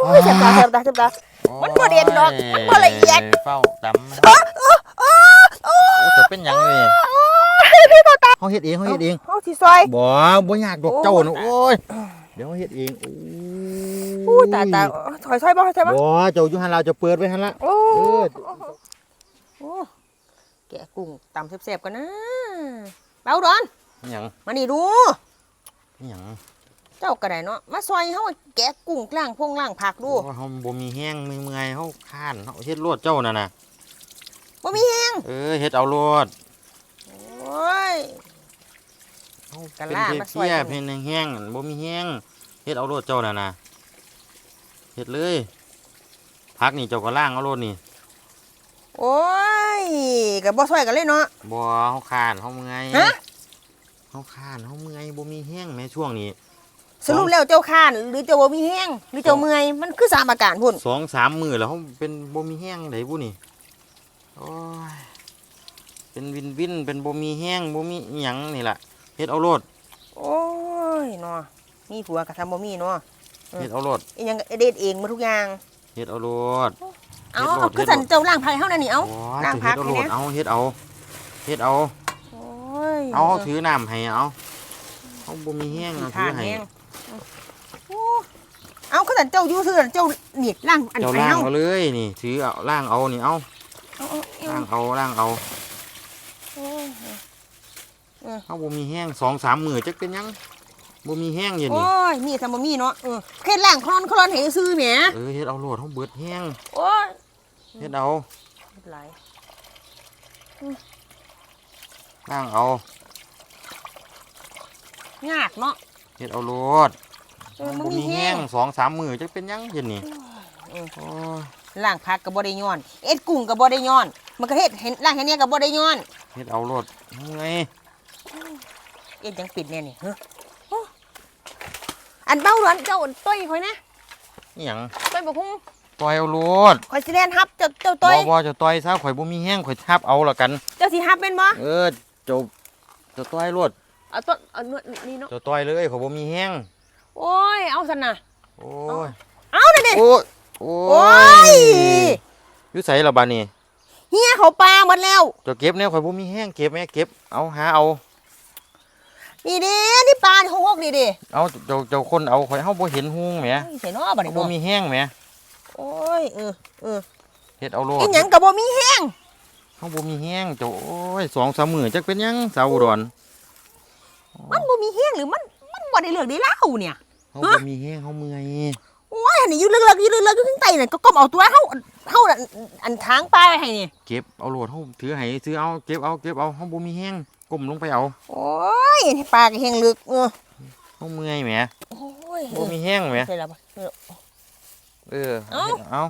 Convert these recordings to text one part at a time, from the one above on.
โอ้ยเจ็บตาเจ็บตาเจ็บตามันบ่เด่นดอกมันบ่ละเอียดเฝ้าตำโอ้โอ้โอ้โอ้โอ้จะเป็นหยังนี่ยพี่ต่อตาเฮาเฮ็ดเองเฮาเฮ็ดเองเอาสิซอยบ่บ่ยากดอกเจ้านะโอ้ยเดี๋ยวเฮาเฮ็ดเองโอ้อู้ตาตาถอยซอยบ่ถอยบ่บ่เจ้าอยู่หั่นเราจะเปิดไว้หั่นละโอ้เออโอ้แกะกุ้งตำแซ่บๆกันนะเบาดอนหยังมานี่ดูหยัง เจ้าก็ได้เนาะมาซอยเฮาแกะกุ้งล่างพงล่างผักดูโอ้เฮาบ่มีแห้งมือเมื่อยเฮาค้านเฮาเฮ็ดรวดเจ้านั่นน่ะบ่มีแฮงเออเฮ็ดเอารวดโอ้ย เฮากันเป็นล่าเพียมาช่วยเพียกันเพิ่นแห้งๆอั่นบ่มีแห้งเฮ็ดเอารวดเจ้านั่นน่ะเฮ็ดเลยพักนี่เจ้าก็ล้างเอารวดนี่โอ้ยก็บ่ซอยกันเลยเนาะ บ่เฮาค้านเฮาเมื่อยฮะเฮาค้านเฮาเมื่อยบ่มีแห้งแม้ช่วงนี้ สรุปแล้วเจ้าข้านหรือเจ้าบ่มีแฮงหรือเจ้าเมื่อยมันคือสามอาการพุ่นสองสามมือแล้วเขาเป็นบ่มีแห้งไดบุนี่โอ้ยเป็นวินวินเป็นบ่มีแห้งบ่มีอิหยังนี่ล่ะเฮ็ดเอาโลดโอ้ยเนาะมีผัวก็ทำบ่มีเนาะอืมเฮ็ดเอาโลดอีหยังก็เด็ดเองหมาทุกอย่างเฮ็ดเอาโลดเอาเฮ็ดโลดเอาคือเฮ็ดโลดสันเจ้าล่างไผเฮานั่นนี่เอาโอ้ยล้างจะพัเฮ็กดเอานี่โลดนะเอาเฮ็ดเอาเฮ็ดเอาโอ้ยเอาถือน้ำให้เอาเอาบ่มีแห้งเอาถืข้าอนให้แห้งโอ้ เอาคือสันเจ้าอยู่ซื่อสันเจ้านี่ล่างอันเจ้าไผล่างเฮาเอาเลยนี่ ถือเอาล่างเอานี่เอาเอาเอาเอาล่างเอาล่างเอาโอ้ยเฮาบ่มีแห้งสองสามมื้อจักเป็นหยังบ่มีแห้งอยู่นี่โอ้ยมีทำบ่มีเนาะเออเฮ็ดล่างคลอนคลอนให้ซื่อแหมเออเฮ็ดเอาโลดเฮาเบิดแห้งโอ้ยเฮ็ดเอาไม่เป็นไรล่างเอายากเนาะเฮ็ดเอาโลดเออมัน บ่มีมีแห้แห้งงสองสามมือจะเป็นหยังเห็นนี่เออโอ้ยล่างผักก็บ่ได้ย้อน เอ็ดกุ้งก็บ่ได้ย้อน มันก็เฮ็ดเห็นล่างเห็นเนี่ยก็บ่ได้ย้อนเฮ็ดเอาโลดไงเอ็ดจังปิดแน่นี่เฮ้อโอ้อันเบ้าหลวนเจ้าต้อยข่อยนะอิหยังต้อยบ่คุ้งต่อยเอาโลดข่อยสิแล่นฮับเจ้าเจ้าบ่ต้อยบ่จะต่อยซะข่อยบ่มีแห้งข่อยทับเอาละกัน เจ้าสิฮับเป็นบ่เออเจ้าเจ้าต่อยโลดเอาต้นเอานวดนี่เนาะเจ้าต่อยเลยข่อยบ่มีแห้ง โอ้ย เอาซั่นน่ะโอ้ยเอานั่นดิโอ้ยโอ้โอ้ยอยู่ไสล่ะบัดนี้เฮียเขาปลาหมดแล้วเจ้าเก็บแนวข่อยบ่มีแห้งเก็บแม่เก็บเอาหาเอานี่เด้นี่ปลาที่หกนี่เด้เอาเจ้าเจ้าคนเอาข่อยเฮาบ่เห็นหุงแหมเฮ้ยใส่เนาะบัดนี้บ่เนาะมีแห้งแหมโอ้ยเออเออเฮ็ดเอาโลดอีหยังก็บ่มีแห้งเฮาบ่มีแห้งเจ้าโอ้ยสองสามมื้อจักเป็นหยังสาวอุดรมันบ่มีแห้งหรือมันมันบ่ได้เลือกได้เล่าเนี่ย เฮาบ่มีแห้งเฮาเมื่อยโอ้ยอันนี้อยู่เลือกๆอยู่เลือกๆอยู่ข้างใต้นั่นก็ก้มเอาตัวเฮาเฮาน่ะอันทางปลาไว้ให้นี่ เก็บเอาโหลดเฮาถือให้ซื้อเอาเก็บเอาเก็บเอาเฮาบ่มีแห้งก้มลงไปเอาโอ้ยปลาก็แห้งลึกเออเฮาเมื่อยแหมโอ้ยบ่มีแห้งแหมใช่แล้วบ่เออเอาเอา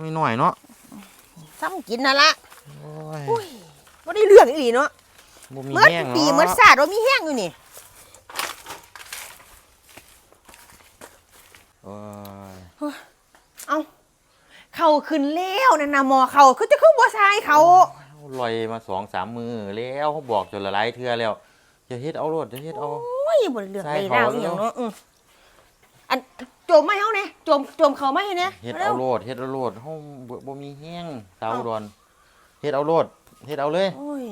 ไม่น้อยเนาะซ้ำกินนั่นละโอ้ยโอ้ยบ่ได้เรื่องอีหลีเนาะบ่มีเมื่อแห้งปีเนาะเมื่อศาสตร์ว่ามีแห้งอยู่นี่ โอ้ยเอาเขาขึ้นแล้วนั่นน่ะหมอเขาคือจะคือบ่ทรายเขาเฮาลอยมาสองสามมือแล้วเฮาบอกจนละหลายเทื่อแล้วจะเฮ็ดเอาโหลดจะเฮ็ดเอา โอ้ยบ่ได้เรื่องใส่ได้เขาดาวอีหยังเนาะอืออันโจมไม่เฮาแน่โจมโจมเขาไม่ให้แน่เฮ็ดร็เอาวโหลดเฮ็ดเอาโหลดเฮาบ่บ่มีแห้งสาวอุดรเฮ็ดเอาโหลดเฮ็ดเอาเลยโอ้ย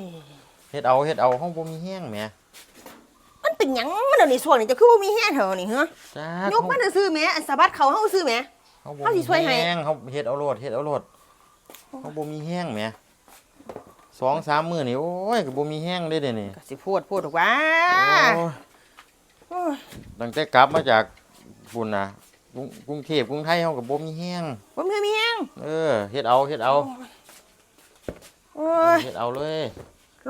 เฮ็ดเอาเฮ็ดเอาเฮาบ่มีแห้งแหมมัน เป็นหยังมันเดี๋ยวนี้ส่วนนี้จะคือบ่มีแห้งเถอะนี่เหรอจ้ายกมันซื้อแหมอันสะบัดเขาเฮาซื้อแหมเฮาบ่เฮาสิมีช่วยให้ แห้งเฮาเฮ็ดเอาโหลดเฮ็ดเอาโหลดเฮาบ่มีแห้งแหมสองสามมื้อนี่โอ้ยก็บ่มีแห้งเด้เด้นี่ก็สิพูดพูดถูกว่าโอ้ยโอ้ยตั้งแต่กลับมาจากปุ่นน่ะกรุงกรุงเทพกรุงไทยเฮาก็บ่มีแห้งบ่มีมีแห้งเออเฮ็ดเอาเฮ็ดเอาโอ้ยเฮ็ดเอาเลย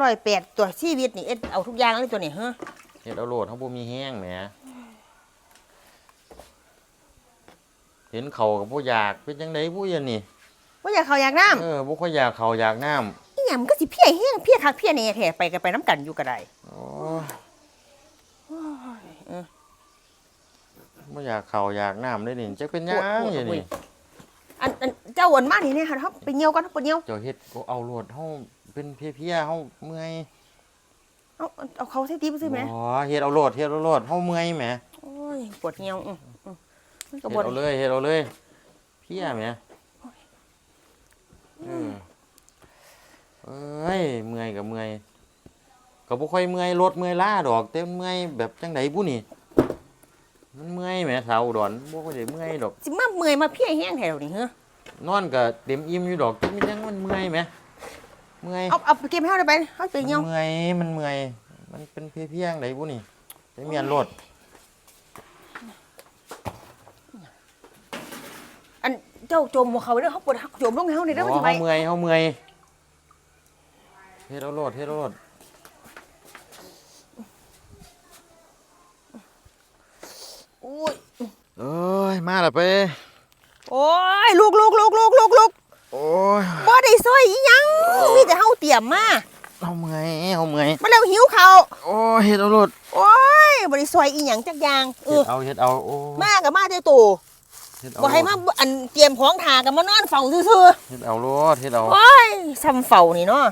ร้อยแปดตัวชีวิตนี่เอ็ดเอาทุกอย่างเลยตัวนี้ฮะเฮ็ดเอาโหลดเฮาบ่มีแห้งแหมเห็นเขาก็บ่อยากเป็นจังได๋ผู้เยันนี่ว่าอยากเขาอยากน้เออบ่ค่อยอยากเขาอยากน้ำำอีหยังมันก็สิเพี้ยแห้งเพี้ยคักเพี้ยแหน่แท้ไปกันไปน้ำกันอยู่ก็ได้โอ้ยบ่อยากเขาอยากน้ำเลยนี่จักเป็นหยังปวดปวดอยู่เว้ยนี่อันอันเจ้าอ้วนมากนี่เนี่ยค่ะครับไปเงียวกันครับไปเงียวเจ้าเฮ็ดก็เอาโหลดเฮาเป็นเพลียๆเฮาเมื่อย เอาเอาเอาเขาใส่ตีไปซื้อไหมอ๋อเฮ็ดเอาโหลดเฮ็ดเอาโหลดเฮาเมื่อยแหมโอ้ยปวดเงียวอืมอืมมันก็เฮ็ดบ่เอาเลยเฮ็ดเอาเลยเพี้ยแหมเออเอ้ยเมื่อยกับเมื่อยก็บ่ค่อยเมื่อยรถเมื่อยล้าดอกแต่มันเมื่อยแบบจังไดบุนี่มันเมื่อยแหมสาวอุดรบ่ค่อยได้เมื่อยดอก สิมาเมื่อยมาเพี้ยแห้งแถวนี้เฮ้อนอนก็เต็มอิ่มอยู่ดอกแต่มันยังมันเมื่อยแหม เมื่อยเอาเอาไปเก็บให้เฮาได้ไปเฮาไปมันเหี่ยวเมื่อยมันเมื่อย มันเป็นเพียงๆไดบุนี่จะเมียนรถอันเจ้าจมหัวเขาเด้อเฮาปวดจมลงให้เฮาได้เด้อมันอ๋อสิไปเฮาเมื่อยเฮาเมื่อยเฮ็ดเอาโลดเฮ็ดเอาโลดอุ้ยเอ้ยมาและไป โอ้ยลูกลูกลูกลูกลูกลูก โอ้ยบ่ได้ซอยอีหยังมีแต่เฮาเตรียมมาเฮาเมื่อยเฮาเมื่อยมาแล้วหิวข้าวโอ้ยเฮ็ดเอาโลดโอ้ยบ่ได้ซอยอีหยังจักอย่างเอเฮ็อดเอาเฮ็ดเอาโอ้มาก็มาแต่ตู่เฮ็ดเอาบ่ให้มาอันเตรียมของทากันมานอนเฝ้าซื่อเฮ็ดเอาโลดเฮ็ดเอาๆโอ้ยซ้ำเฝ้านี่เนาะ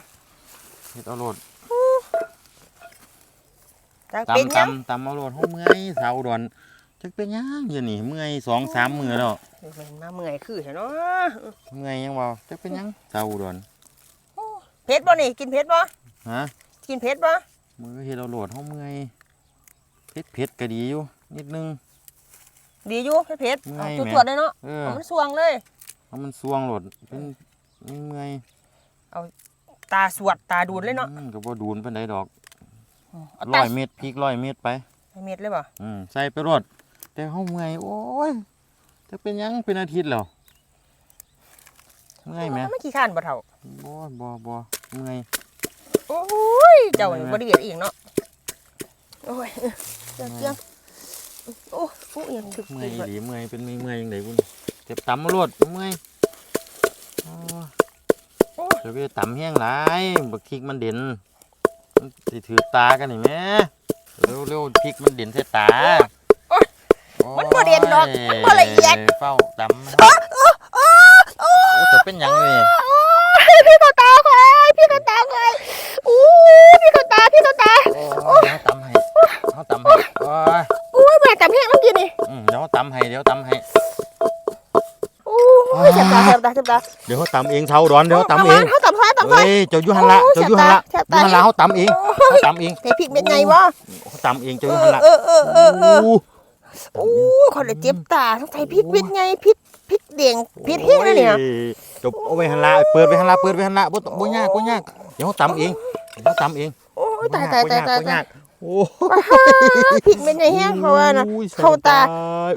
เฮ็ดเอาโลดจักเป็นหตำยังตำตำเอาโลดเฮาเมื่อยสาวอุดร จักเป็นหยังอยู่นี่เมื่อยสองสามมื้อแล้วแม่นมาเมื่อยคือซะเนาะเมื่อยยังบ่จักเป็นหยังสาวอุดรเผ็ดบ่นี่กินเผ็ดบ่ฮะกินเผ็ดบ่มือเฮ็ดเอาโลดเฮาเมื่อยเผ็ดเผ็ดก็ดีอยู่นิดนึงดีอยู่เผ็ดๆเมื่เอาอยจุดแม่ตรวจเลยเนาะเออเอามันสวงเลยเอามันสวงโลดเป็นเมื่อยตาสวดตาดูดเลยเนาะอืมก็บ่ดูนปานใดดอกเอาร้ตาอยเม็ดพริกร้อยเม็ดไปเม็ดเลยบ่อืมใส่ไปรด แต่เฮาเมื่อยโอ้ยจะเป็นหยังเป็นอาทิตย์แล้วเมื่อยไหมไม่ขี้ข้านบ่เท่าบ่บ่บ่เมื่อยโอ้ยเจ้านี่บ่ได้เวียดอีกเนาะโอ้ยเจียงเจียงโอ้โอ้ยยังถึกเมื่อยถึกอีหลีเมื่อยเป็นเมื่อยๆจังไดบุญเจ็บตำมารดเมื่อยอ๋อโอ้ยจะไปตำแห้งหลายบักพริกมันเด่นมันสิถือตากันนี่แหม่เร็วเร็วๆพริกมันเด่นใส่ตา มันบ่เด่นดอกมันบ่ละเอียดเฝ้าตำโอ้จะเป็นหยังนี่โอ้ยพี่เขาตาควายพี่เขาตาควายอู้พี่เขาตาพี่เขาตาโอ้ยเดี๋ยวตำให้เขาตำให้โอ้ยอู้ยแม่จำเพียงน้ำกินนี่อืมเดี๋ยวเขาตำให้เดี๋ยวตำให้อู้ยเจ็บตาเจ็บตาเจ็บตาเดี๋ยวเขาตำเองเช้าร้อนเดี๋ยวเขาตำเองเขาตำซ้ายตำซ้ายเฮ้ยเจ้าอยุหันละโอ้ยเจ้าอยุหันละแซ่บอยุตาหันละเขาตำเองเขาตำเองใส่พริกเม็ดไงวะเขาตำเองเจ้าเออยุอหันละเออเออเออ เอออู้อู้คนละเจ็บตาต้องใส่พริกเม็ดไงพริกพริกแดงพริกแห้งนะเนี่ยโอ้จบเอาไว้หันละเปิดไว้หันละเปิดไว้หันละบ่ต้องบ่ยากบ่ยากเดี๋ยวเขาตำเองเดี๋ยวเขาตำเองโอ้ยตายตายตายตายบ่ตายกโอ้พริกเม็ดไงแห้งเขาว่านะอุ้ยเข้าตา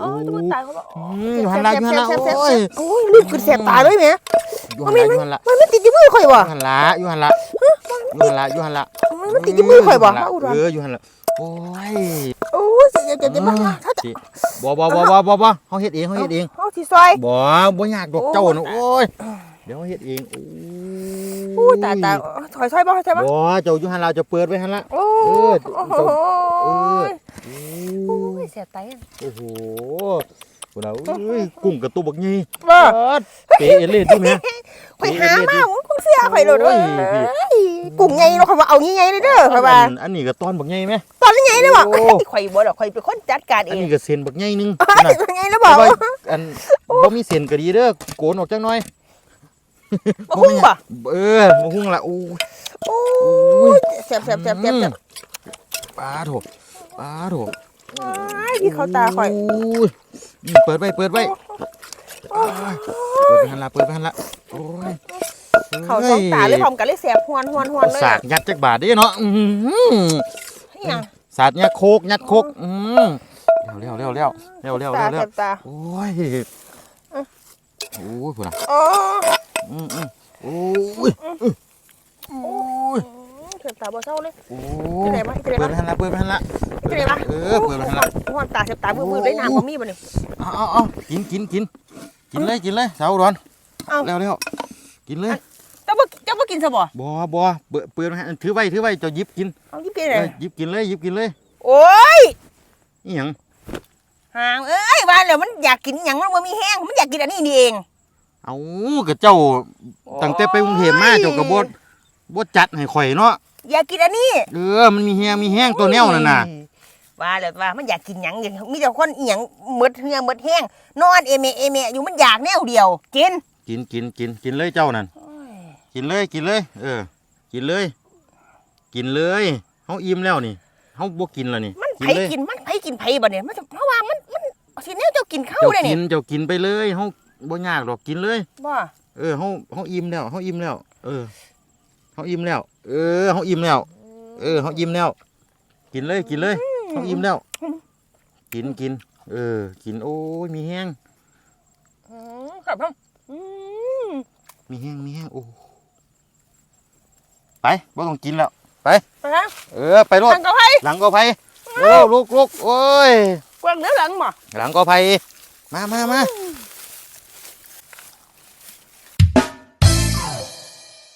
โอ้โอ้ยยตัวตายเขาบอกอืมอยู่หันละอยู่หันละแซ่บแซ่บโอ้ยโอ้ยลืมกินแสบตาเลยแม่อยู่หันละอยู่หันละมันไม่ติดอยู่มือข่อยวะอยู่หันละอยู่หันละอยู่หันละอยู่หันละมันไม่ติดอยู่มือข่อยวะเอเอาอดูเอออยู่หันละโอ้ย โอ้ยเจ็บเจ็บเจ็บมากถ้าจะสิบ่บ่บ่บ่บ่บ่เฮาเฮ็ดเองเฮาเฮ็ดเองเอาที่ซอย บ่บ่ยากดอกเจ้าน่ะโอ้ยเดี๋ยวเฮาเฮ็ดเองโอ้โอ้ยตายตายถอยซอยบ่ถอยบ่บ่เจ้าอยู่หันละเจ้าเปิดไว้หันละ โอ้เออ โอ้โหเออโอ้ยเสียใจโอ้โหพุ่นน่ะเอ้ยกุ้งกระตุกบักใหญ่บ่เอิ้นเปเอเล่ดิแม่ ข่อยหามาผมคงเสียข่อยโดดเอ้ย กุ้งใหญ่เนาะข่อยว่าเอาใหญ่ๆเลยเด้อข่อยว่าอันนี้ก็ตอนบักใหญ่ไหมตอนนี้ใหญ่เลยบ่โอ้ ข่อยบ่ดอกข่อยเป็นคนจัดการเออันงนี้ก็เส้นบักใหญ่หนึงตอนนะนี้ใหญ่แล้วบ่แต่ว่าอันบ่มีเส้นก็ดีเด้อโกนออกจักหน่อยบ่หุ้งบ่เออบ่หุ้งละโอ้โอ้ยเสียบเสียบเสียบเสียบเสียบปลาโถปลาโถพี่เขาตาข่อย โยอืมเปิดไว้เปิดไว้เปิดไปหันละเปิดไปหันละโอ้ย เขาสองตาเลยพร้อมกันเลยแสบหวนหวนหวนเอาเลยสากยัดจักบาทเด้เนาะอื้อหืออิหยังสาดยัดโคกยัดโคกอืมเร็วเร็วเร็วเร็วเร็วเร็วตาเร็วแสเร็วบตาโอ้ยโอ้ยพุ่นน่ะโอ้อืมอืมโอ้ยโอ้ยเสียบตาบ่เศร้าเลยโอ้ที่ยไหนมาที่ไหนเปิดมาไปหันละเปิดไปหันละที่ไหนมาเออเปิดไปหันละหวนตาเสียบตามือๆเลยน้ำบ่มีบ่นี่เอาเอาเอากินกินกินกินเลยกินเลยสาวร้อนเอาเร็วเร็วกินเลยเจ้าบ่เจ้าบ่ กินซะบ่บ่บ่เปิดเปิดให้ถือไว้ถือไว้เจะหยิบกินเอายิบกินเอเลอยหยิบกินเลยหยิบกินเลย โอ้ยนี่หยังห่างเอ้ยว่าแล้วมันอยากกินหยังมันบ่มีแห้งมันอยากกินอันนี้นี่เอง เอากับเจ้าตั้งแต่ไปกรุงเทพมาเจ้าก็บ่บ่จัดให้ข่อยเนาะอยากกินอันนี้ เออ มันมีแฮงมีแห้งตัวแนวนั่นน่ะว่าแล้วว่ามันอยากกินหยังอย่างมีแต่คนอีหยังหมดเหือหมดแห้งนอนเอเมเอเมอยู่มันอยากแนวเดียว กิน กินกินกินกินเลยเจ้านั่น กินเลยกินเลย เออ กินเลย กินเลยเฮาอิ่มแล้วนี่เฮาบ่กินแล้วนี่มันกิไผเลยกินมันไผกินไผบ่เนี่ยมันจะเพราะว่ามันมันสิแนวเจ้ากินข้าวเจ้าได้กินี่นเจ้ากินไปเลยเฮาบ่ยากดอกกินเลย บ่เออเฮาเฮาอิ่มแล้วเฮาอิ่มแล้ว เออเฮาอิ่มแล้ว เออเฮาอิ่มแล้ว เออเฮาอิ่มแล้ว กินเลยกินเลยเฮาอิ่มแล้ว กินกิน เออ กินโอ้ยมีแห้ง อืมครับผมอืมมีแห้งมีแห้งโอ้ ไปบ่ต้องกินแล้ว ไปฮะเออ ไปรถทางกับไผหลังก็ไผโอ้ลุกลุกโอ้ยกวางเหลือหลังบ่หลังก็ไผมามามา